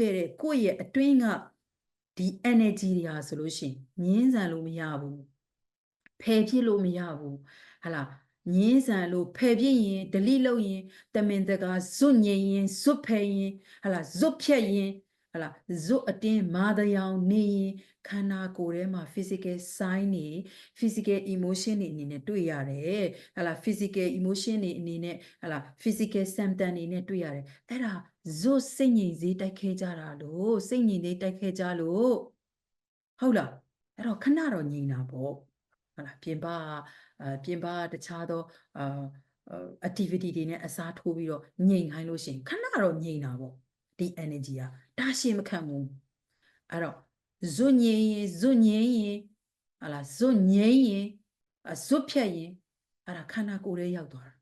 ခဲ့တဲ့ကိုယ့်ရဲ့အတွင်းကဒီ energy တွေဟာဆိုလို့ရှိရင်ငင်းဆန်လို့မရဘူးဖယ်ပြစ်လို့မရဘူးဟလာငင်းဆန်လို့ဖယ်ပြစ်ရင် delete လုပ်ရင်တမင်တကာဇွတ်ငြိမ်ရင်ဇွတ်ဖယ်ရင်ဟလာဇွတ်ဖြတ်ရင် ဟလာဇွတ်အတင်းမာတရောင်နေရင်ခန္ဓာကိုယ်ထဲမှာ physical sign တွေ physical emotion တွေအနေနဲ့တွေ့ရတယ်ဟလာ physical emotion တွေအနေနဲ့ဟလာ physical symptom တွေနဲ့တွေ့ရတယ်အဲ့ဒါဇွတ်စိတ်ငြိမ်စေးတိုက်ခဲကြတာလို့စိတ်ငြိမ်စေးတိုက်ခဲကြလို့ဟုတ်လားအဲ့တော့ခဏတော့ငြိမ်တာပေါ့ဟုတ်လားပြင်ပအပြင်ပတခြားသောအာ activity တွေနဲ့အစားထိုးပြီးတော့ငြိမ်ခိုင်းလို့ရှိရင်ခဏတော့ငြိမ်တာပေါ့ ဒီ energy ကဒါရှင်းမခံဘူးအဲ့တော့ဇွတ်ငြိမ်ရင်ဇွတ်ငြိမ်ရင်ဟာလားဇွတ်ငြိမ်ရင်အဇွတ်ဖြတ်ရင်အဲ့ဒါခန္ဓာကိုယ်ထဲရောက်သွားတာ